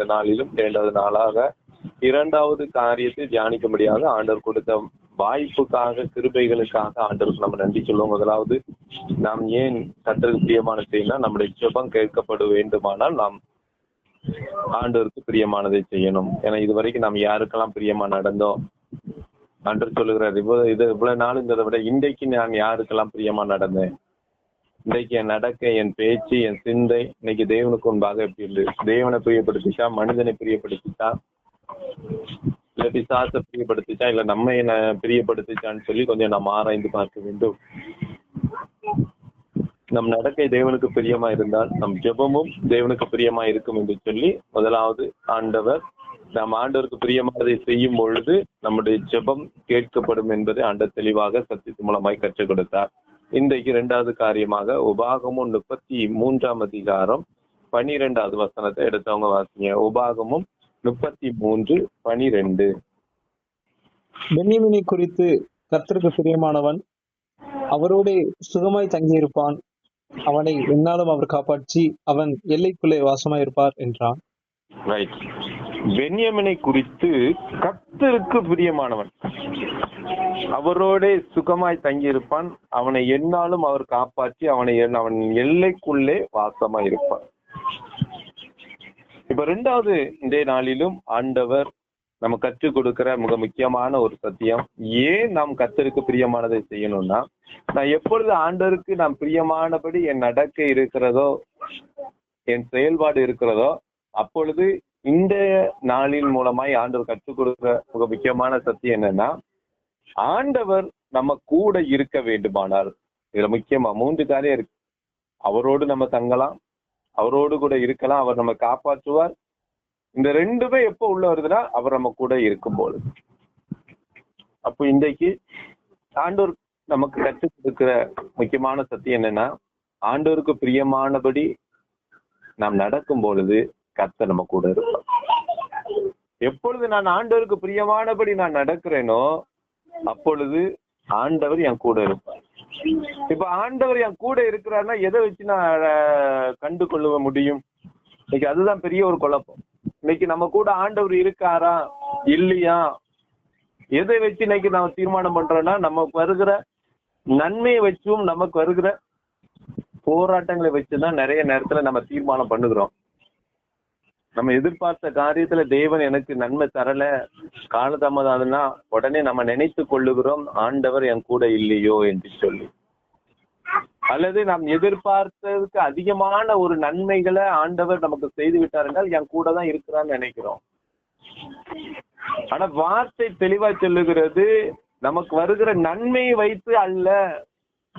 இந்த நாளிலும் இரண்டாவது நாளாக இரண்டாவது காரியத்தை தியானிக்க முடியாது. ஆண்டவர் கொடுத்த வாய்ப்புக்காக கிருபைகளுக்காக ஆண்டவருக்கு நம்ம நன்றி சொல்லுவோம். முதலாவது நாம் ஏன் கத்தருக்கு பிரியமான செய்யணும் நம்முடைய ஜெபம் கேட்கப்பட வேண்டுமானால் நாம் ஆண்டவருக்கு பிரியமானதை செய்யணும். ஏன்னா இதுவரைக்கும் நாம் யாருக்கெல்லாம் பிரியமா நடந்தோம்? ஆண்டவர் சொல்லுகிறார் இவ்வளவு இது இவ்வளவு நாள் இருந்ததை விட இன்றைக்கு நான் யாருக்கெல்லாம் பிரியமா நடந்தேன்? இன்னைக்கு என் நடக்க என் பேச்சு என் சிந்தை இன்னைக்கு தேவனுக்கு முன்பாக எப்படி இருக்கு தேவனை பிரியப்படுத்திச்சா மனிதனை பிரியப்படுத்திச்சா? இல்ல பிசாச பிரியப்படுத்திச்சா? இல்ல நம்ம என்ன பிரியப்படுத்திச்சான்னு சொல்லி கொஞ்சம் நம்ம ஆராய்ந்து பார்க்க வேண்டும். நம் நடக்கை தேவனுக்கு பிரியமா இருந்தால் நம் ஜெபமும் தேவனுக்கு பிரியமா இருக்கும் என்று சொல்லி முதலாவது ஆண்டவர் நாம் ஆண்டவருக்கு பிரியமானதை செய்யும் பொழுது நம்முடைய ஜெபம் கேட்கப்படும் என்பதை ஆண்டவர் தெளிவாக சத்தியத்து மூலமாய் கற்றுக் கொடுத்தார். இன்றைக்கு இரண்டாவது காரியமாக உபாகமும் முப்பத்தி மூன்றாம் அதிகாரம் பனிரெண்டாவது வசனத்தை எடுத்தவங்க வாசிங்க. உபாகமும் முப்பத்தி மூன்று பனிரெண்டு. பென்யமினை குறித்து கர்த்தருக்கு பிரியமானவன் அவரோடே சுகமாய் தங்கியிருப்பான். அவனை எந்நாளும் அவர் காப்பாற்றி அவன் எல்லைக்குள்ளே வாசமாயிருப்பார் என்றான். ரைட் பென்யமினை குறித்து கத்தருக்கு பிரியமானவன். அவரோட சுகமாய் தங்கியிருப்பான். அவனை என்னாலும் அவர் காப்பாற்றி அவனை என்- அவன் எல்லைக்குள்ளே வாசமாய் இருப்பான். இப்ப ரெண்டாவது இந்த நாளிலும் ஆண்டவர் நம்ம கற்றுக் கொடுக்கிற மிக முக்கியமான ஒரு சத்தியம். ஏன் நாம் கத்தருக்கு பிரியமானதை செய்யணும்னா நான் எப்பொழுது ஆண்டவருக்கு நாம் பிரியமானபடி என் நடக்கை இருக்கிறதோ என் செயல்பாடு இருக்கிறதோ அப்பொழுது இந்த நாளின் மூலமாய் ஆண்டவர் கற்றுக் கொடுக்கிற மிக முக்கியமான சத்தியம் என்னன்னா ஆண்டவர் நம்ம கூட இருக்க வேண்டுமானால் இதுல முக்கியமா மூன்று காரியம் இருக்கு. அவரோடு நம்ம தங்கலாம் அவரோடு கூட இருக்கலாம் அவர் நம்ம காப்பாற்றுவார். இந்த ரெண்டுமே எப்போ உள்ள வருதுன்னா அவர் நம்ம கூட இருக்கும்போது. அப்போ இன்றைக்கு ஆண்டோர் நமக்கு கற்றுக் கொடுக்கிற முக்கியமான சத்தியம் என்னன்னா ஆண்டோருக்கு பிரியமானபடி நாம் நடக்கும் பொழுது கத்த நம்ம கூட இருப்பார். எப்பொழுது நான் ஆண்டவருக்கு பிரியமானபடி நான் நடக்கிறேனோ அப்பொழுது ஆண்டவர் என் கூட இருப்பார். இப்ப ஆண்டவர் என் கூட இருக்கிறாருன்னா எதை வச்சு நான் கண்டு கொள்ள முடியும்? இன்னைக்கு அதுதான் பெரிய ஒரு குழப்பம். இன்னைக்கு நம்ம கூட ஆண்டவர் இருக்காரா? இல்லையா? எதை வச்சு இன்னைக்கு நம்ம தீர்மானம் பண்றோம்னா நமக்கு வருகிற நன்மையை வச்சும் நமக்கு வருகிற போராட்டங்களை வச்சுதான் நிறைய நேரத்துல நம்ம தீர்மானம் பண்ணுகிறோம். நம்ம எதிர்பார்த்த காரியத்துல தேவன் எனக்கு நன்மை தரல காலதாமதாதுன்னா உடனே நம்ம நினைத்து கொள்ளுகிறோம் ஆண்டவர் என் கூட இல்லையோ என்று சொல்லி. அல்லது நாம் எதிர்பார்த்ததுக்கு அதிகமான ஒரு நன்மைகளை ஆண்டவர் நமக்கு செய்து விட்டார் என்றால் என் கூட தான் இருக்கிறான்னு நினைக்கிறோம். ஆனா வார்த்தை தெளிவா சொல்லுகிறது நமக்கு வருகிற நன்மையை வைத்து அல்ல.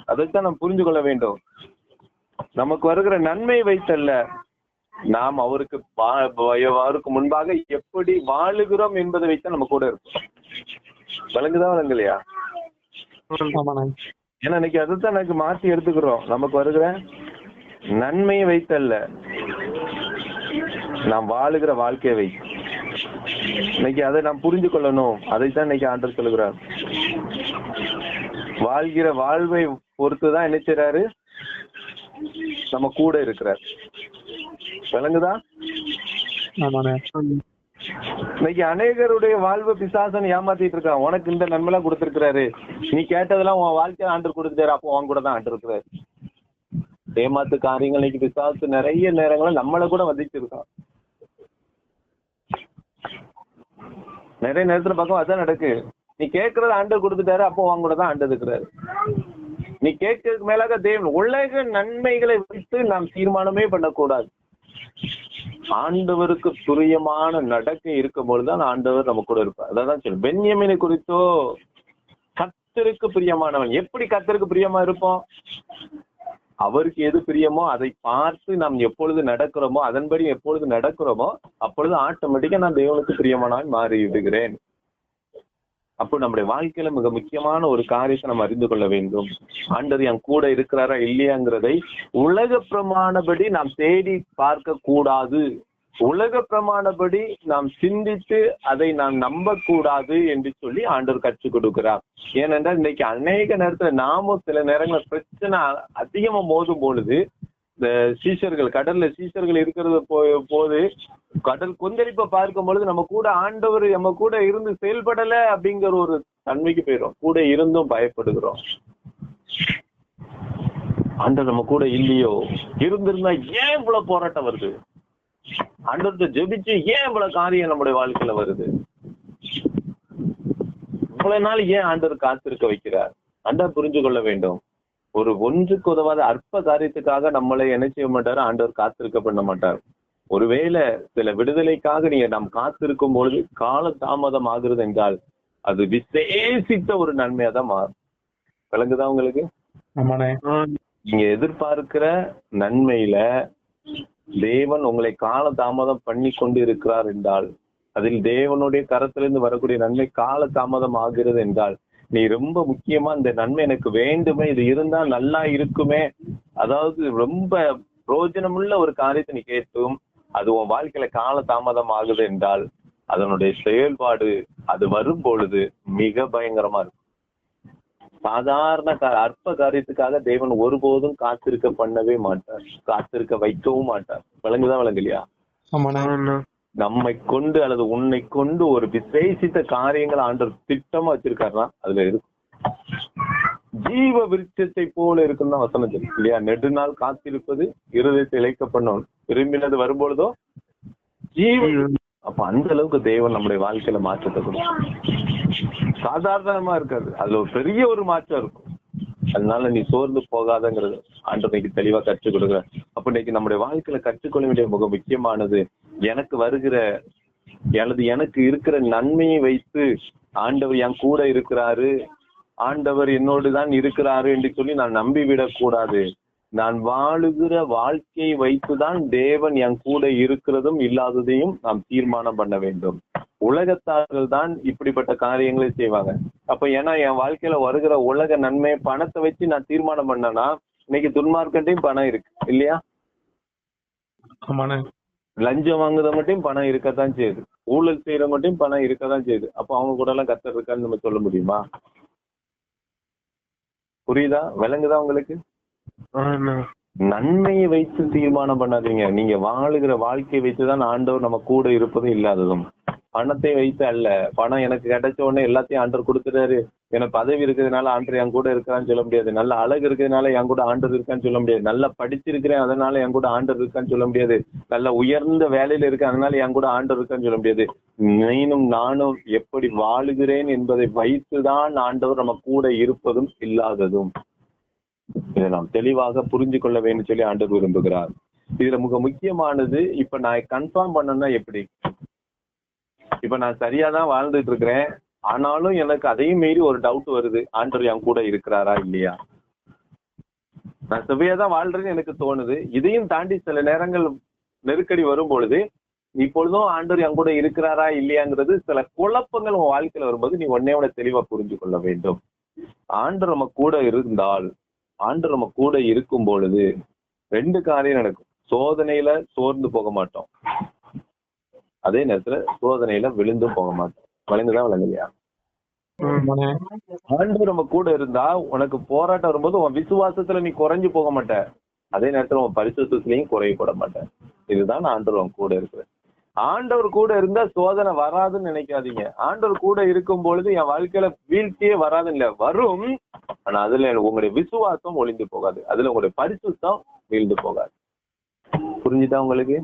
அதைத்தான் நாம் புரிந்து கொள்ள வேண்டும். நமக்கு வருகிற நன்மையை வைத்தல்ல நாம் அவருக்கு அவருக்கு முன்பாக எப்படி வாழுகிறோம் என்பதை வைத்து நம்ம கூட இருக்கும் விளங்குதா விளங்கலையா? ஏன்னா இன்னைக்கு அதுதான் எனக்கு மாற்றி எடுத்துக்கிறோம். நமக்கு வருகிற நன்மையை வைத்தல்ல. நாம் வாழுகிற வாழ்க்கையை வை. இன்னைக்கு அதை நாம் புரிந்து கொள்ளணும். அதைத்தான் இன்னைக்கு ஆண்டர் சொல்லுகிறார். வாழ்கிற வாழ்வை பொறுத்துதான் என்ன செய்றாரு? நம்ம கூட இருக்கிறார். விளங்குதா? ஆமாண்ணா. இன்னைக்கு அநேகருடைய வாழ்வு பிசாசன் ஏமாத்திட்டு இருக்கான் உனக்கு இந்த நன்மைலாம் கொடுத்திருக்கிறாரு. நீ கேட்டதெல்லாம் உன் வாழ்க்கையில ஆண்டு கொடுத்துட்டாரு. அப்போ உன் கூட தான் ஆண்டு இருக்கிறாரு. ஏமாத்து காரியங்கள் இன்னைக்கு பிசாசு நிறைய நேரங்களில் நம்மளை கூட வதிச்சிருக்கான் நிறைய நேரத்துல பக்கம் அதான் நடக்கு. நீ கேட்கறது ஆண்டு கொடுத்துட்டாரு. அப்போ உன் கூட தான் ஆண்டு இருக்கிறாரு. நீ கேட்கறதுக்கு மேலாக தேவன் உலக நன்மைகளை வைத்து நாம் தீர்மானமே பண்ணக்கூடாது. ஆண்டவருக்கு துரியமான நடக்கை இருக்கும் பொழுதுதான் ஆண்டவர் நம்ம கூட இருப்பார். அதான் சொல்லு பென்யமினை குறித்தோ கத்தருக்கு பிரியமானவன். எப்படி கத்தருக்கு பிரியமா இருப்போம்? அவருக்கு எது பிரியமோ அதை பார்த்து நாம் எப்பொழுது நடக்கிறோமோ அதன்படி எப்பொழுது நடக்கிறோமோ அப்பொழுது ஆட்டோமேட்டிக்கா நான் தேவனுக்கு பிரியமானாய் மாறி விடுகிறேன் அப்போ நம்முடைய வாழ்க்கையில மிக முக்கியமான ஒரு காரியத்தை நம்ம அறிந்து கொள்ள வேண்டும். ஆண்டவர் என் கூட இருக்கிறாரா இல்லையாங்கிறதை உலக பிரமாணப்படி நாம் தேடி பார்க்க கூடாது. உலக பிரமாணப்படி நாம் சிந்தித்து அதை நாம் நம்ப கூடாது என்று சொல்லி ஆண்டவர் கற்றுக் கொடுக்கிறார். ஏனென்றால் இன்னைக்கு அநேக நேரத்துல நாமும் சில நேரங்களில் பிரச்சனை அதிகமா மோதும் பொழுது இந்த சீஷர்கள் கடல்ல சீஷர்கள் இருக்கிறது போ- போது கடல் கொந்தளிப்பை பார்க்கும் பொழுது நம்ம கூட ஆண்டவர் நம்ம கூட இருந்து செயல்படல அப்படிங்கிற ஒரு தன்மைக்கு போயிடும் கூட இருந்தும் பயப்படுகிறோம். ஆண்டவர் நம்ம கூட இல்லையோ? இருந்திருந்தா ஏன் இவ்வளவு போராட்டம் வருது? ஆண்டவர்கிட்ட ஜெபிச்சு ஏன் இவ்வளவு காரியம் நம்முடைய வாழ்க்கையில வருது? இவ்வளவு நாள் ஏன் ஆண்டவர் காத்திருக்க வைக்கிறார்? அண்டா புரிஞ்சு கொள்ள வேண்டும். ஒரு ஒன்றுக்கு உதவாத அற்ப காரியத்துக்காக நம்மளை என்ன செய்ய மாட்டாரு? ஆண்டவர் காத்திருக்க பண்ண மாட்டார். ஒருவேளை சில விடுதலைக்காக நீங்க நாம் காத்திருக்கும் பொழுது கால தாமதம் ஆகுறது என்றால் அது விசேஷித்த ஒரு நன்மையா தான் மாறும். விளங்குதா உங்களுக்கு? நீங்க எதிர்பார்க்கிற நன்மையில தேவன் உங்களை கால தாமதம் பண்ணி கொண்டு இருக்கிறார் என்றால் அதில் தேவனுடைய கரத்திலிருந்து வரக்கூடிய நன்மை கால தாமதம் ஆகிறது என்றால் நீ ரொம்ப முக்கியமா இந்த நன்மை எனக்கு வேண்டுமே இது இருந்தா நல்லா இருக்குமே. அதாவது ரொம்ப பிரயோஜனமுள்ள ஒரு காரியத்தை நீ கேட்டும் அது உன் வாழ்க்கையில கால தாமதம் ஆகுது என்றால் அதனுடைய செயல்பாடு அது வரும் பொழுது மிக பயங்கரமா இருக்கும். சாதாரண அற்ப காரியத்துக்காக தேவன் ஒருபோதும் காத்திருக்க பண்ணவே மாட்டார். காத்திருக்க வைக்கவும் மாட்டார். விளங்குதா விளங்கலையா? நம்மை கொண்டு அல்லது உன்னை கொண்டு ஒரு விசேஷித்த காரியங்களை ஆண்டர் திட்டமா வச்சிருக்காருன்னா அதுல இருக்கும் ஜீவ விருட்சத்தை போல இருக்கும் தான் வசனம் தெரியும் இல்லையா? நெடுநாள் காத்திருப்பது இருதயத்தை இழைக்க பண்ணணும் விரும்பினது வரும்பொழுதோ ஜீவ அப்ப அந்த அளவுக்கு தேவன் நம்முடைய வாழ்க்கையில மாற்றத்தை கொடுக்கும். சாதாரணமா இருக்காது. அதுல ஒரு பெரிய ஒரு மாற்றம் இருக்கும். அதனால நீ சோர்ந்து போகாதங்கிறது ஆண்டு இன்னைக்கு தெளிவா கற்றுக் கொடுக்குற அப்ப இன்னைக்கு நம்முடைய வாழ்க்கையில கற்றுக்கொள்ள வேண்டிய மிக முக்கியமானது எனக்கு வருகிற எனது எனக்கு இருக்கிற நன்மையை வைத்து ஆண்டவர் என் கூட இருக்கிறாரு ஆண்டவர் என்னோடு தான் இருக்கிறாரு என்று சொல்லி நான் நம்பி விடக்கூடாது நான் வாழுகிற வாழ்க்கையை வைத்துதான் தேவன் என் கூட இருக்கிறதும் இல்லாததையும் நாம் தீர்மானம் பண்ண வேண்டும். உலகத்தார்கள் தான் இப்படிப்பட்ட காரியங்களை செய்வாங்க. அப்ப ஏன்னா என் வாழ்க்கையில வருகிற உலக நன்மை பணத்தை வச்சு நான் தீர்மானம் பண்ணேன்னா இன்னைக்கு துன்மார்க்கட்டையும் பணம் இருக்கு இல்லையா? லஞ்சம் வாங்குறத மட்டும் பணம் இருக்கத்தான் செய்யுது. ஊழல் செய்யற மட்டும் பணம் இருக்கத்தான் செய்யுது. அப்ப அவங்க கூட எல்லாம் கத்தர் இருக்கான்னு நம்ம சொல்ல முடியுமா? புரியுதா? விளங்குதா உங்களுக்கு? நன்மையை வைத்து தீர்மானம் பண்ணாதீங்க. நீங்க வாழுகிற வாழ்க்கையை வைத்துதான் ஆண்டவர் நம்ம கூட இருப்பதும் இல்லாததும். பணத்தை வைத்து அல்ல. பணம் எனக்கு கிடைச்ச உடனே எல்லாத்தையும் ஆண்டர் கொடுத்துட்டாரு எனக்கு பதவி இருக்கிறதுனால ஆண்டர் என் கூட இருக்கான்னு சொல்ல முடியாது. நல்ல அழகு இருக்கிறதுனால என் கூட ஆண்டர் இருக்கான்னு சொல்ல முடியாது. நல்லா படிச்சிருக்கிறேன் அதனால என் கூட ஆண்டர் இருக்கான்னு சொல்ல முடியாது. நல்ல உயர்ந்த வேலையில இருக்கேன் அதனால என் கூட ஆண்டர் இருக்கான்னு சொல்ல முடியாது. நீனும் நானும் எப்படி வாழுகிறேன் என்பதை வைத்துதான் ஆண்டவர் நம்ம கூட இருப்பதும் இல்லாததும். இதை நாம் தெளிவாக புரிஞ்சு கொள்ள வேண்டும் சொல்லி ஆண்டவர் விரும்புகிறார். இதுல மிக முக்கியமானது இப்ப நான் கன்ஃபார்ம் பண்ணணும்னா எப்படி? இப்ப நான் சரியா தான் வாழ்ந்துட்டு இருக்கிறேன் ஆனாலும் எனக்கு அதையும் மீறி ஒரு டவுட் வருது. ஆண்டவர் என் கூட இருக்கிறாரா இல்லையா? நான் செவ்வையா தான் வாழ்றேன்னு எனக்கு தோணுது. இதையும் தாண்டி சில நேரங்கள் நெருக்கடி வரும் பொழுது இப்பொழுதும் ஆண்டவர் என் கூட இருக்கிறாரா இல்லையாங்கிறது சில குழப்பங்கள் உன் வாழ்க்கையில வரும்போது நீ ஒன்னே தெளிவா புரிஞ்சு கொள்ள வேண்டும். ஆண்டு நம்ம கூட இருந்தால் ஆண்டு நம்ம கூட இருக்கும் பொழுது ரெண்டு காரியம் நடக்கும். சோதனையில சோர்ந்து போக மாட்டோம். அதே நேரத்துல சோதனையில விழுந்தும் போக மாட்டோம். விளங்குதான் விளங்குலையா ஆண்டவர் நம்ம கூட இருந்தா உனக்கு போராட்டம் வரும்போது உன் விசுவாசத்துல நீ குறைஞ்சு போக மாட்ட. அதே நேரத்துல உன் பரிசுத்திலையும் குறையப்பட மாட்ட. இதுதான் ஆண்டவர் உன் கூட இருக்கிற. ஆண்டவர் கூட இருந்தா சோதனை வராதுன்னு நினைக்காதீங்க. ஆண்டவர் கூட இருக்கும் பொழுது என் வாழ்க்கையில வீழ்ச்சியே வராதுன்னு இல்ல வரும். ஆனா அதுல உங்களுடைய விசுவாசம் ஒளிந்து போகாது. அதுல உங்களுடைய பரிசுத்தம் வீழ்ந்து போகாது. புரிஞ்சுதா உங்களுக்கு?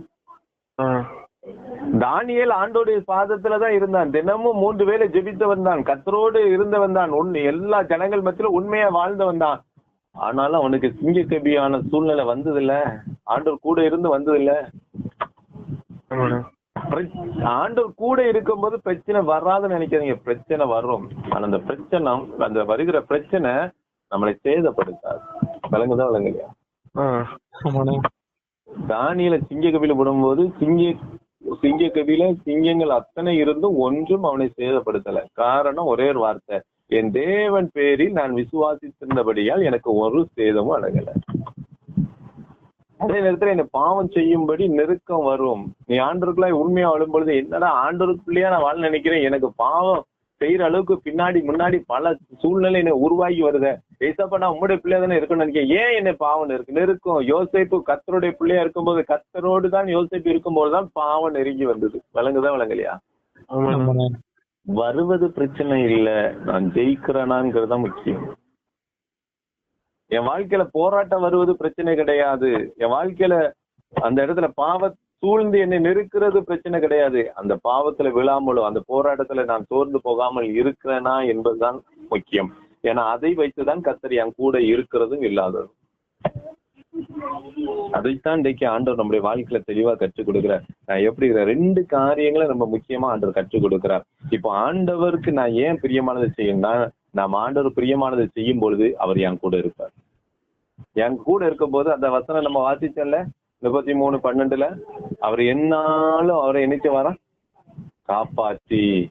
தானியேல் ஆண்டோடைய பாதத்துலதான் இருந்தான். தினமும் மூன்று வேளை ஜெபித்தவன் தான். கத்தரோடு இருந்தவன் தான். உண்மை எல்லா ஜனங்கள் மத்தியில உண்மையா வாழ்ந்தவன் தான். ஆனாலும் அவனுக்கு சிங்க கபியான சூழ்நிலை வந்ததில்ல. ஆண்டவர் கூட இருந்து வந்ததில்ல. பிர- ஆண்டவர் கூட இருக்கும்போது பிரச்சனை வராதுன்னு நினைக்காதீங்க. பிரச்சனை வரும். ஆனா அந்த பிரச்சனை அந்த வருகிற பிரச்சனை நம்மளை சேதப்படுத்தாது. விளங்குதா விளங்குலையா? தானியில சிங்க கபில போடும்போது சிங்க சிங்க கபில சிங்கங்கள் அத்தனை இருந்தும் ஒன்றும் அவனை சேதப்படுத்தல. காரணம் ஒரே ஒரு வார்த்தை. என் தேவன் பேரில் நான் விசுவாசித்திருந்தபடியால் எனக்கு ஒரு சேதமும் அடங்கல. அதே நேரத்துல என்னை பாவம் செய்யும்படி நெருக்கம் வரும். நீ ஆண்டருக்குள்ளாய் உண்மையா வாழும் பொழுது என்னடா ஆண்டருக்குள்ளேயே நான் வாழ நினைக்கிறேன்? எனக்கு பாவம் செய்யற அளவுக்கு பின்னாடி முன்னாடி பல சூழ்நிலை என்ன உருவாகி வருத. ஏசப்பா நான் உம்முடைய பிள்ளையா தானே இருக்கும்னு நினைக்கிறேன். ஏன் என்னை பாவம் இருக்கு? நெருக்கும். யோசேப்பு கத்தருடைய பிள்ளையா இருக்கும்போது கத்தரோடு தான் யோசேப்பு இருக்கும்போது தான் பாவம் நெருங்கி வந்தது. விளங்குதா விளங்கலையா? வருவது பிரச்சனை இல்ல. நான் ஜெயிக்கிறேனாங்கிறது தான் முக்கியம். என் வாழ்க்கையில போராட்டம் வருவது பிரச்சனை கிடையாது. என் வாழ்க்கையில அந்த இடத்துல பாவ சூழ்ந்து என்னை நெருக்கிறது பிரச்சனை கிடையாது. அந்த பாவத்துல விழாமலோ அந்த போராட்டத்துல நான் சோர்ந்து போகாமல் இருக்கிறேனா என்பதுதான் முக்கியம். ஏன்னா அதை வைத்துதான் கத்தர் என் கூட இருக்கிறதும் இல்லாததும் அதைத்தான் இன்றைக்கு ஆண்டவர் நம்முடைய வாழ்க்கையில தெளிவா கற்றுக் கொடுக்கிறார். நான் எப்படி ரெண்டு காரியங்களை நம்ம முக்கியமா ஆண்டவர் கற்றுக் கொடுக்கிறார். இப்போ ஆண்டவருக்கு நான் ஏன் பிரியமானதை செய்யணும்னா நாம் ஆண்டவர் பிரியமானதை செய்யும் பொழுது அவர் என் கூட இருப்பார். என் கூட இருக்கும்போது அந்த வசனம் நம்ம வாசிச்சோம்ல? முப்பத்தி மூணு பன்னெண்டுல அவர் என்னாலும் அவரை என்னைக்கு வர காப்பாற்றி.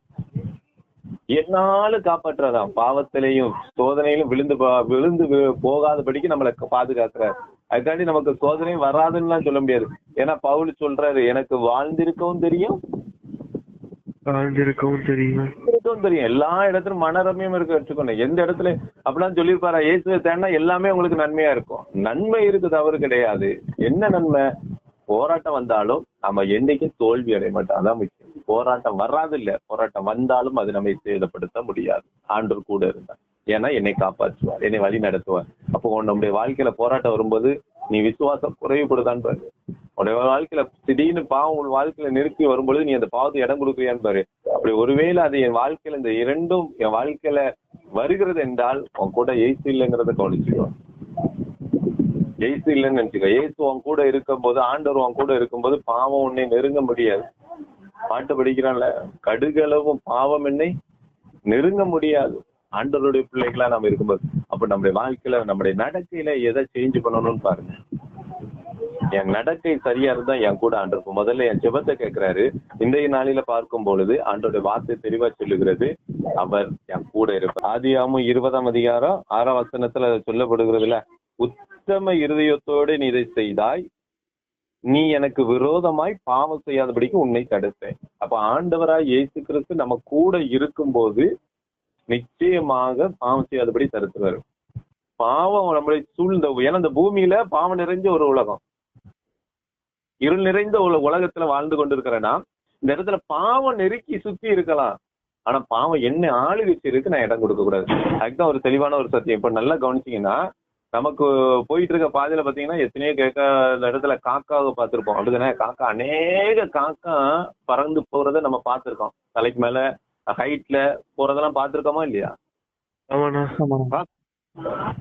என்னாலும் காப்பாற்றுறதாம். பாவத்திலையும் சோதனையிலும் விழுந்து போ- விழுந்து போகாதபடிக்கு நம்மளை பாதுகாக்கிறார். அதுக்காண்டி நமக்கு சோதனையும் வராதுன்னு சொல்ல முடியாது. ஏன்னா பவுல் சொல்றாரு எனக்கு வாழ்ந்திருக்கவும் தெரியும். வாழ்ந்திருக்கவும் தெரியும். இருக்கவும் தெரியும். எல்லா இடத்துலயும் மனரம்யம் இருக்க வச்சுக்கணும் எந்த இடத்துல அப்படிலாம் சொல்லியிருப்பாரா? இயேசுவை தேடினா எல்லாமே உங்களுக்கு நன்மையா இருக்கும். நன்மை இருக்கு தவறு கிடையாது. என்ன நன்மை? போராட்டம் வந்தாலும் நம்ம என்னைக்கும் தோல்வி அடைய மாட்டோம். அதான் முக்கியம். போராட்டம் வராது இல்ல போராட்டம் வந்தாலும் அது நம்மை சேதப்படுத்த முடியாது. ஆண்டவர் கூட இருந்தார். ஏன்னா என்னை காப்பாற்றுவார் என்னை வழி நடத்துவார். அப்போ நம்முடைய வாழ்க்கையில போராட்டம் வரும்போது நீ விசுவாசம் குறைவுபடுதான்னு பாரு உன்னுடைய வாழ்க்கையில திடீர்னு பாவம் உன் வாழ்க்கையில நெருக்கி வரும்பொழுது நீ அந்த பாவத்தை இடம் கொடுக்குறியான்னு பாரு அப்படி ஒருவேளை அது என் வாழ்க்கையில இந்த இரண்டும் என் வாழ்க்கையில வருகிறது என்றால் உன் கூட ஏசு இல்லைங்கிறத கவனிச்சுக்கோ. ஏசு இல்லைன்னு நினைச்சுக்கோ. ஏசு உன் கூட இருக்கும் போது ஆண்டவர் உன் கூட இருக்கும்போது பாவம் உன்னை நெருங்க முடியாது. பாட்டு படிக்கிறான்ல. கடுகளவும் பாவம் என்னை நெருங்க முடியாது. ஆண்டவருடைய பிள்ளைகளா நம்ம இருக்கும்போது. அப்ப நம்முடைய வாழ்க்கையில நம்முடைய நடக்கையில எதை சேஞ்ச் பண்ணணும்னு பாருங்க. என் நடக்கை சரியா இருந்தா என் கூட ஆண்டிருக்கும் முதல்ல என் ஜெபத்தை கேட்கிறாரு. இன்றைய நாளில பார்க்கும் பொழுது ஆண்டோட வார்த்தை தெளிவா சொல்லுகிறது. அவர் என் கூட இருப்பார். ஆதியாமும் இருபதாம் அதிகாரம் ஆறாம் வசனத்துல சொல்லப்படுகிறதுல உத்தம இருதயத்தோடு நீ இதை செய்தாய். நீ எனக்கு விரோதமாய் பாவம் செய்யாதபடிக்கு உன்னை தடுத்தேன் அப்ப ஆண்டவராய் இயேசு கிறிஸ்து நம்ம கூட இருக்கும்போது நிச்சயமாக பாவம் செய்யாதபடி தடுத்துவாரு. பாவம் நம்மளை சூழ்ந்த ஏன்னா இந்த பூமியில பாவம் நிறைஞ்ச ஒரு உலகம். இருள் நிறைந்த ஒரு உலகத்துல வாழ்ந்து கொண்டிருக்கிறேன்னா இந்த இடத்துல பாவம் நெருக்கி சுத்தி இருக்கலாம். ஆனா பாவம் என்ன ஆளுகை இருக்கு நான் இடம் கொடுக்க கூடாது. அதுதான் ஒரு தெளிவான ஒரு சத்தியம். இப்ப நல்லா கவனிச்சீங்கன்னா நமக்கு போயிட்டு இருக்க பாதையில பாத்தீங்கன்னா எத்தனையோ கேட்க இந்த இடத்துல காக்காவை பார்த்திருப்போம். அப்படிதானே? காக்கா அநேக காக்கா பறந்து போறதை நம்ம பார்த்திருக்கோம். தலைக்கு மேல ஹைட்ல போறதெல்லாம் பார்த்திருக்கோமா இல்லையா?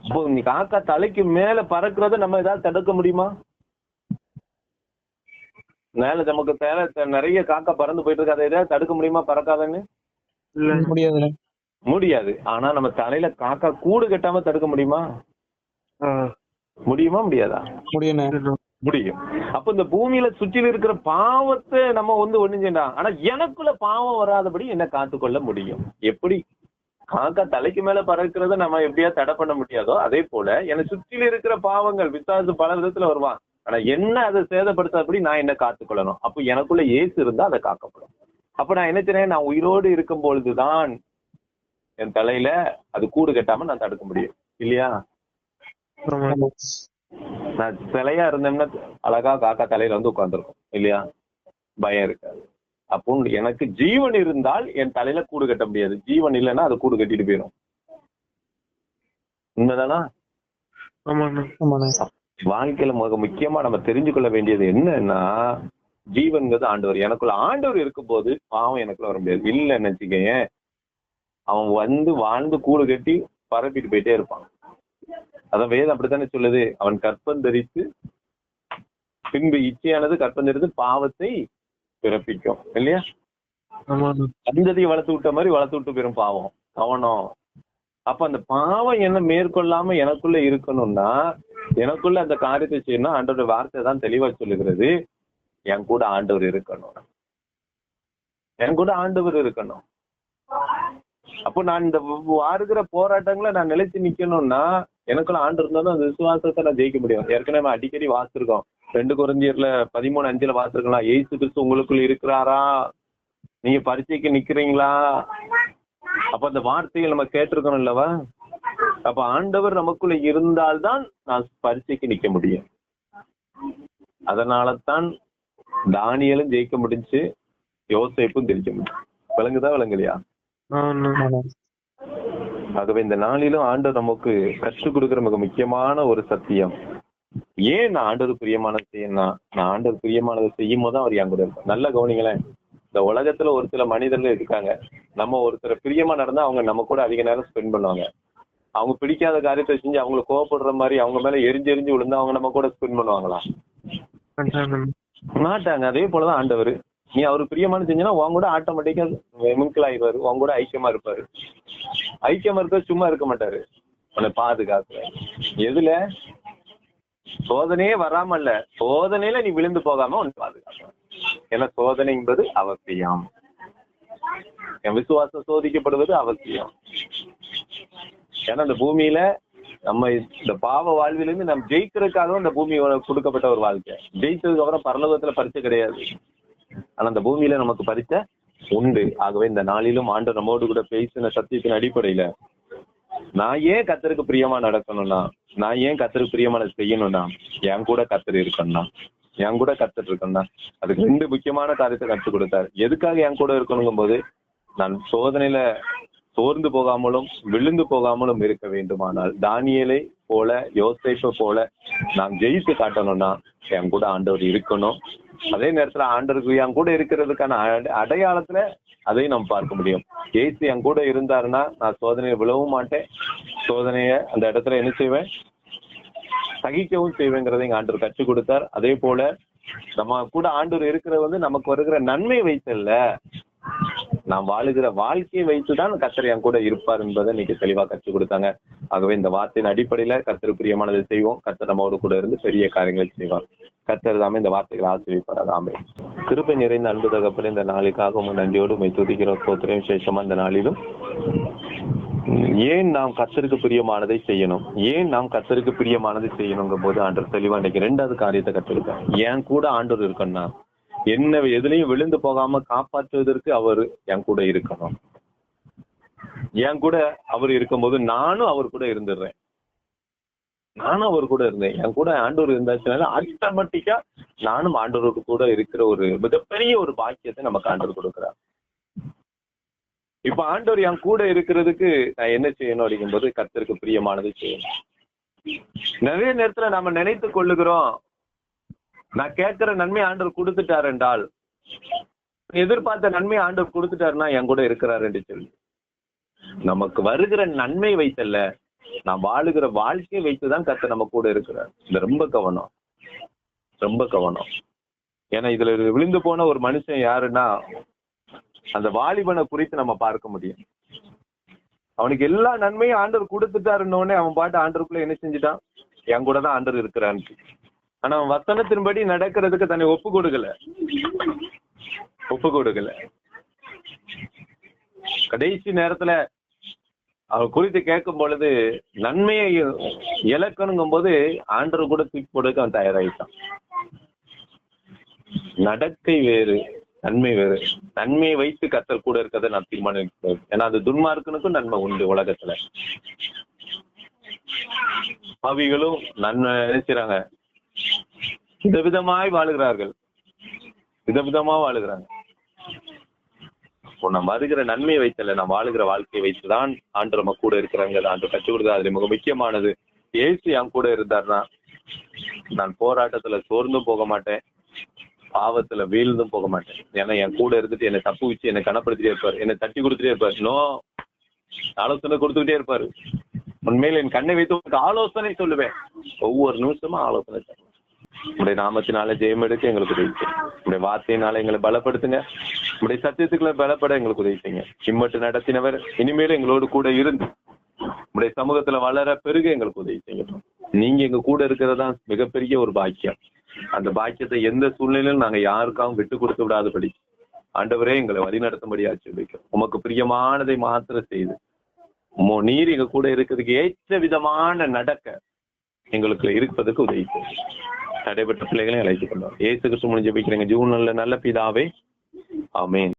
அப்போ நீ காக்கா தலைக்கு மேல பறக்கிறத நம்ம ஏதாவது தடுக்க முடியுமா? மேல நமக்கு தேவை நிறைய காக்கா பறந்து போயிட்டு இருக்கு அதை ஏதாவது தடுக்க முடியுமா பறக்காதன்னு? முடியாது. ஆனா நம்ம தலையில காக்கா கூடு கட்டாம தடுக்க முடியுமா? முடியுமா முடியாதா? இல்லண்ணா. முடியும். அப்ப இந்த பூமியில சுற்றில இருக்கிற பாவத்தை நம்ம வந்து ஒண்ணு செய்யலாம் ஆனா எனக்குள்ள பாவம் வராதபடி என்ன காத்துக்கொள்ள முடியும். எப்படி? காக்கா தலைக்கு மேல பறக்கிறத நம்ம எப்படியா தடை பண்ண முடியாதோ அதே போல என்னை சுற்றில இருக்கிற பாவங்கள் விசாரித்து பல விதத்துல வருவான். ஆனா என்ன அதை சேதப்படுத்தாதபடி நான் என்ன காத்துக்கொள்ளணும். அப்ப எனக்குள்ள ஏசு இருந்தா அதை காக்கப்படும். அப்ப நான் என்ன செய்றேன்? நான் உயிரோடு இருக்கும் பொழுதுதான் என் தலையில அது கூடு கட்டாம நான் தடுக்க முடியும். இல்லையா. நான் சிலையா இருந்தேன்னா அழகா காக்கா தலையில வந்து உட்கார்ந்துருக்கும் இல்லையா? பயம் இருக்காது. அப்போ எனக்கு ஜீவன் இருந்தால் என் தலையில கூடு கட்ட முடியாது. ஜீவன் இல்லைன்னா அது கூடு கட்டிட்டு போயிடும். உண்மைதானா? வாழ்க்கையில மிக முக்கியமா நம்ம தெரிஞ்சு கொள்ள வேண்டியது என்னன்னா ஜீவன்கிறது ஆண்டவர். எனக்குள்ள ஆண்டவர் இருக்கும்போது பாவம் எனக்குள்ள வர முடியாது. இல்லைன்னு வச்சுக்கேன் அவன் வந்து வாழ்ந்து கூடு கட்டி பரப்பிட்டு போயிட்டே இருப்பான். அதான் வேதம் அப்படித்தானே சொல்லுது? அவன் கற்பந்தரித்து பின்பு இச்சையானது கற்பந்தரித்து பாவத்தை பிறப்பிக்கும். இல்லையா? சந்ததியை வளர்த்து விட்ட மாதிரி வளர்த்து விட்டு போயிரும் பாவம். கவனம். அப்ப அந்த பாவம் என்ன மேற்கொள்ளாம எனக்குள்ள இருக்கணும்னா எனக்குள்ள அந்த காரியத்தை செய்யணும் ஆண்டோட வார்த்தை தான் தெளிவா சொல்லுகிறது. என் கூட ஆண்டவர் இருக்கணும். என் கூட ஆண்டவர் இருக்கணும். அப்போ நான் இந்த வாருகிற போராட்டங்களை நான் நிலைச்சு நிக்கணும்னா எனக்குள்ள ஆண்டு இருந்தாலும் அந்த விசுவாசத்தை நான் ஜெயிக்க முடியும். ஏற்கனவே அடிக்கடி வாசிருக்கோம் ரெண்டு குறைஞ்சியர்ல பதிமூணு அஞ்சுல வாசிருக்கலாம் ஏசு கிறிஸ்து உங்களுக்குள்ள இருக்கிறாரா? நீங்க பரீட்சைக்கு நிக்கிறீங்களா? அப்ப அந்த வார்த்தையை நம்ம கேட்டிருக்கணும் இல்லவா? அப்ப ஆண்டவர் நமக்குள்ள இருந்தால்தான் நான் பரீட்சைக்கு நிக்க முடியும். அதனால தான் தானியலும் ஜெயிக்க முடிஞ்சு யோசேப்பும் தெரிஞ்ச முடியும். விளங்குதா விளங்குலையா? ஆகவே இந்த நாளிலும் ஆண்டவர் நமக்கு கற்றுக் கொடுக்கிற மிக முக்கியமான ஒரு சத்தியம். ஏன் நான் ஆண்டவர் பிரியமானது செய்யணும்னா நான் ஆண்டவர் பிரியமானதை செய்யும் போது அவர் என் கூட நல்ல கவனிங்களேன். இந்த உலகத்துல ஒரு சில மனிதர்கள் இருக்காங்க. நம்ம ஒருத்தர் பிரியமா நடந்தா அவங்க நம்ம கூட அதிக நேரம் ஸ்பெண்ட் பண்ணுவாங்க. அவங்க பிடிக்காத காரியத்தை செஞ்சு அவங்கள கோவப்படுற மாதிரி அவங்க மேல எரிஞ்சு எரிஞ்சு விழுந்தா அவங்க நம்ம கூட ஸ்பெண்ட் பண்ணுவாங்களா? மாட்டாங்க. அதே போலதான் ஆண்டவர். நீ அவரு பிரியமான செஞ்சனா உன் கூட ஆட்டோமேட்டிக்கா மிங்கிள் ஆயிடுவாரு உன் கூட ஐக்கியமா இருப்பாரு. ஐக்கிய மருத்துவர் சும்மா இருக்க மாட்டாரு. உன்னை பாதுகாக்க. எதுல? சோதனையே வராமல்ல சோதனையில நீ விழுந்து போகாம உன்னை பாதுகாக்க. ஏன்னா சோதனை என்பது அவசியம். என் விசுவாசம் சோதிக்கப்படுவது அவசியம். ஏன்னா இந்த பூமியில நம்ம இந்த பாவ வாழ்விலிருந்து நம்ம ஜெயிக்கிறதுக்காகவும் இந்த பூமி கொடுக்கப்பட்ட ஒரு வாழ்க்கை. ஜெயிச்சதுக்கு அப்புறம் பரலோகத்துல பரிச்சை கிடையாது. ஆனா அந்த பூமியில நமக்கு பரிச்சை உண்டு. ஆகவே இந்த நாளிலும் ஆண்டு நம்மோடு கூட பேசின சத்தியத்தின் அடிப்படையில நான் ஏன் கத்தருக்கு பிரியமா நடக்கணும்னா நான் ஏன் கத்தருக்கு பிரியமான செய்யணும்னா என் கூட கத்தர் இருக்கணும்னா என் கூட கத்தர் இருக்கணும்னா அதுக்கு ரெண்டு முக்கியமான காரியத்தை கற்றுக் கொடுத்தாரு. எதுக்காக என் கூட இருக்கணுங்கும் போது நான் சோதனையில சோர்ந்து போகாமலும் விழுந்து போகாமலும் இருக்க வேண்டுமானால் தானியலை போல யோசேப்பை போல நான் ஜெயித்து காட்டணும்னா என் கூட ஆண்டவர் இருக்கணும். அதே நேரத்துல ஆண்டருக்கு என் கூட இருக்கிறதுக்கான அடையாளத்துல அதையும் நம்ம பார்க்க முடியும். ஏசு என் கூட இருந்தாருன்னா நான் சோதனையை விழவும் மாட்டேன். சோதனைய அந்த இடத்துல என்ன செய்வேன்? சகிக்கவும் செய்வேங்கிறதை எங்க ஆண்டவர் கற்றுக் கொடுத்தார். அதே போல நம்ம கூட ஆண்டவர் இருக்கிறது வந்து நமக்கு வருகிற நன்மை வைத்தல்ல. நாம் வாழுகிற வாழ்க்கையை வைத்துதான் கத்தர் என் கூட இருப்பார் என்பதை இன்னைக்கு தெளிவா கற்றுக் கொடுத்தாங்க. ஆகவே இந்த வார்த்தையின் அடிப்படையில கத்தர் பிரியமானதை செய்வோம். கத்தர் நம்மோடு கூட இருந்து பெரிய காரியங்களை செய்வார். கத்தர் தாமே இந்த வார்த்தைகளை ஆசிரியப்பார் ஆமே கிருபை நிறைந்த அன்பு தகப்பன இந்த நாளுக்காக உங்க நன்றியோடு உண்மை துதிக்கிறோம் சோத்திரம் விசேஷமா இந்த நாளிலும் ஏன் நாம் கத்தருக்கு பிரியமானதை செய்யணும்? ஏன் நாம் கத்தருக்கு பிரியமானதை செய்யணுங்கும் போது ஆண்டர் தெளிவா இன்னைக்கு ரெண்டாவது காரியத்தை கற்றுருக்கேன் என் கூட ஆண்டவர் இருக்கணும்னா என்ன எதுலயும் விழுந்து போகாம காப்பாற்றுவதற்கு அவர் என் கூட இருக்கணும். என் கூட அவர் இருக்கும்போது நானும் அவர் கூட இருந்துடுறேன். நானும் அவர் கூட இருந்தேன். என் கூட ஆண்டவர் இருந்தாச்சுனால ஆட்டோமேட்டிக்கா நானும் ஆண்டவருக்கு கூட இருக்கிற ஒரு மிகப்பெரிய ஒரு பாக்கியத்தை நமக்கு ஆண்டவர் கொடுக்குறார். இப்ப ஆண்டவர் என் கூட இருக்கிறதுக்கு நான் என்ன செய்யணும் அப்படிங்கும்போது கர்த்தருக்கு பிரியமானது செய்யணும். நிறைய நேரத்துல நாம நினைத்து கொள்ளுகிறோம் நான் கேட்கிற நன்மை ஆண்டவர் கொடுத்துட்டார் என்றால் எதிர்பார்த்த நன்மை ஆண்டவர் கொடுத்துட்டாருன்னா என் கூட இருக்கிறார் என்று சொல்லி. நமக்கு வருகிற நன்மை வைத்தல்ல நான் வாழுகிற வாழ்க்கையை வைத்துதான் கத்த நம்ம கூட இருக்கிறார். இந்த ரொம்ப கவனம். ரொம்ப கவனம். ஏன்னா இதுல விழுந்து போன ஒரு மனுஷன் யாருன்னா அந்த வாலிபனை குறித்து நம்ம பார்க்க முடியும். அவனுக்கு எல்லா நன்மையும் ஆண்டர் கொடுத்துட்டாருன்ன உடனே அவன் பாட்டு ஆண்டருக்குள்ள என்ன செஞ்சுட்டான்? என் கூட தான் ஆண்டர் இருக்கிறான்னு ஆனா அவன் வசனத்தின்படி நடக்கிறதுக்கு தன்னை ஒப்பு கொடுக்கல. ஒப்பு கொடுக்கல. கடைசி நேரத்துல அவர் குறித்து கேட்கும் பொழுது நன்மையை இழக்கணுங்கும் போது ஆண்டவர் கூட தூக்கி கொடுக்க அவன் தயாராகிட்டான் நடக்கை வேறு நன்மை வேறு. நன்மையை வைத்து கத்தல் கூட இருக்கிறத நான் தீர்மானிக்கிறேன் ஏன்னா அது துன்மார்க்கனுக்கும் நன்மை உண்டு உலகத்துல. பாவிகளும் நன்மை நினைக்கிறாங்க விதவிதமாய் வாழுகிறார்கள். விதவிதமா வாழுகிறாங்க. இப்போ நம்ம வருகிற நன்மையை வைத்தல நம்ம வாழுகிற வாழ்க்கையை வைத்துதான் ஆண்டு நம்ம கூட இருக்கிறாங்க. ஆண்டு கற்றுக் கொடுத்தா அதுல மிக முக்கியமானது. ஏசு என் கூட இருந்தார்னா நான் போராட்டத்துல சோர்ந்தும் போக மாட்டேன் பாவத்துல வீழ்ந்தும் போக மாட்டேன். ஏன்னா என் கூட இருந்துட்டு என்னை தப்பு வச்சு என்னை கனப்படுத்திட்டே இருப்பாரு. என்னை தட்டி கொடுத்துட்டே இருப்பாரு. நோ ஆலோசனை கொடுத்துக்கிட்டே இருப்பாரு. உண்மையில என் கண்ணை வைத்து உங்களுக்கு ஆலோசனை சொல்லுவேன். ஒவ்வொரு நிமிஷமும் ஆலோசனை தருவேன். உங்களுடைய நாமத்தினால ஜெயம் எடுக்க எங்களுக்கு உங்களுடைய வார்த்தையினால எங்களை பலப்படுத்துங்க. நம்முடைய சத்தியத்துக்குள்ள பலப்பட எங்களுக்கு உதவி செய்யுங்க இம்மட்டு நடத்தினவர் இனிமேல் எங்களோடு கூட இருந்து நம்முடைய சமூகத்துல வளர பெருக எங்களுக்கு உதவி செய்யணும் நீங்க எங்க கூட இருக்கிறதா மிகப்பெரிய ஒரு பாக்கியம். அந்த பாக்கியத்தை எந்த சூழ்நிலையிலும் நாங்க யாருக்காகவும் விட்டு கொடுத்து விடாதபடி ஆண்டவரே எங்களை வழிநடத்தும்படியா சொல்லிக்கிறோம் உமக்கு பிரியமானதை மாத்திர செய்து நீர் எங்க கூட இருக்கிறதுக்கு ஏற்ற விதமான நடக்க எங்களுக்கு இருப்பதற்கு உதவி செய்யும் நடைபெற்ற பிள்ளைகளையும் அழைத்துக் கொண்டோம் ஏசு கிருஷ்ண முடிஞ்ச ஜெபிக்கிறேங்க. ஜூன் நல்ல நல்ல பிதாவே Amen.